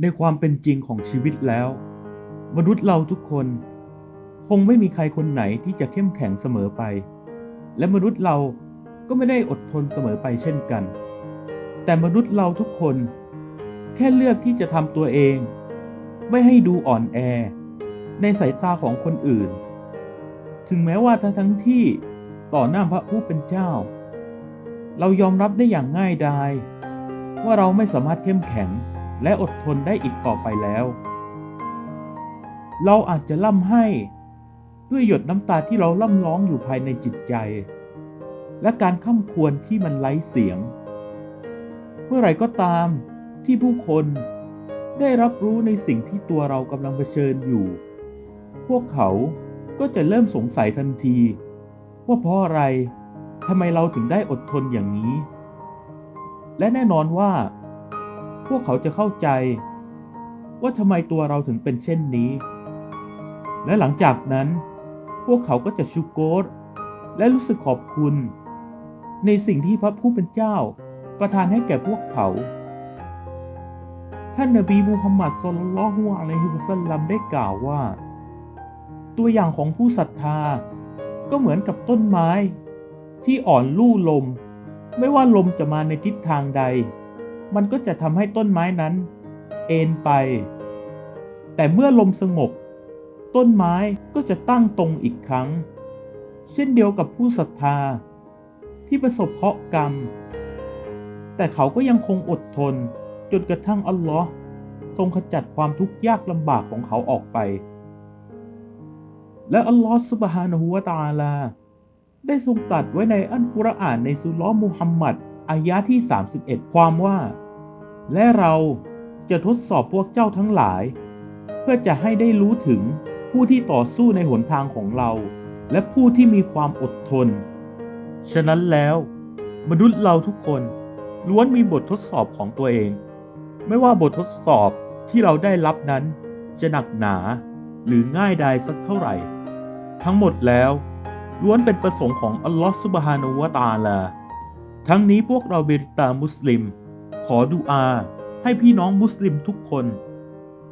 ในความเป็นจริงของชีวิตแล้ว มนุษย์เราทุกคน คงไม่มีใครคนไหนที่จะเข้มแข็งเสมอไป และมนุษย์เราก็ไม่ได้อดทนเสมอไปเช่นกัน แต่มนุษย์เราทุกคน แค่เลือกที่จะทำตัวเอง ไม่ให้ดูอ่อนแอ ในสายตาของคนอื่น ถึงแม้ว่าทั้งทั้งที่ต่อหน้าพระผู้เป็นเจ้า เรายอมรับได้อย่างง่ายดาย ว่าเราไม่สามารถเข้มแข็ง และอดทนได้อีกต่อไปแล้ว เราอาจจะล่ำให้ ด้วยหยดน้ำตาที่เราล่ำร้องอยู่ภายในจิตใจ และการข้ามควรที่มันไร้เสียง เมื่อไรก็ตามที่ผู้คนได้รับรู้ในสิ่งที่ตัวเรากำลังเผชิญอยู่ พวกเขาก็จะเริ่มสงสัยทันที ว่าเพราะอะไรทำไมเราถึงได้อดทนอย่างนี้ และแน่นอนว่า พวกเขาจะเข้าใจ ว่าทำไมตัวเราถึงเป็นเช่นนี้ และหลังจากนั้น พวกเขาก็จะชูโกรและรู้สึกขอบคุณ ในสิ่งที่พระผู้เป็นเจ้าประทานให้แก่พวกเขา ท่านนบีมูฮัมมัดสุลลัลฮุอะลัยฮิวะสัลลัมได้กล่าวว่า ตัวอย่างของผู้ศรัทธาก็เหมือนกับต้นไม้ ที่อ่อนลู่ลม ไม่ว่าลมจะมาในทิศทางใด มันก็จะทำให้ต้นไม้นั้น เอ็นไป แต่เมื่อลมสงบ ต้นไม้ก็จะตั้งตรงอีกครั้ง เช่นเดียวกับผู้ศรัทธา ที่ประสบเคราะห์กรรม แต่เขาก็ยังคงอดทนจนกระทั่งอัลลอฮ์ทรงขจัดความทุกข์ยากลำบากของเขาออกไป และอัลลอฮ์ซุบฮานะฮูวะตาลา ได้ทรงตรัสไว้ในอัลกุรอานในสุลอมุฮัมมัด อายะที่ 31 ความว่า และเราจะทดสอบพวกเจ้าทั้งหลาย เพื่อจะให้ได้รู้ถึงผู้ที่ต่อสู้ในหนทางของเรา และผู้ที่มีความอดทน ฉะนั้นแล้ว มนุษย์เราทุกคนล้วนมีบททดสอบของตัวเอง ไม่ว่าบททดสอบที่เราได้รับนั้น จะหนักหนาหรือง่ายดายสักเท่าไหร่ ทั้งหมดแล้วล้วนเป็นประสงค์ของอัลลอฮฺซุบฮานะฮูวะตาลา ทั้งนี้พวกเราเบริตามุสลิม ขอดุอา ให้พี่น้องมุสลิมทุกคน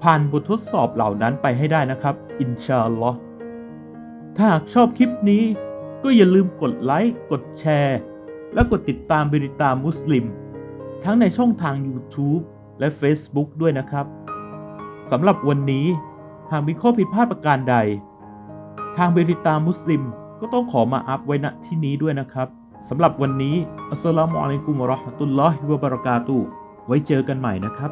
ผ่านบททดสอบเหล่านั้นไปให้ได้นะครับ อินชาอัลลอฮ์ถ้าหากชอบคลิปนี้ ก็อย่าลืมกดไลค์กดแชร์ และกดติดตามเบริตามุสลิม ทั้งในช่องทาง YouTube และ Facebook ด้วยนะครับสำหรับวันนี้หากมีข้อผิดพลาดประการใด ทางเบริตามุสลิมก็ต้องขอมาอัพไว้ณที่นี้ด้วยนะครับ สำหรับวันนี้อัสสลามุอะลัยกุมวะเราะห์มะตุลลอฮิวะบะเราะกาตุไว้เจอกันใหม่นะครับ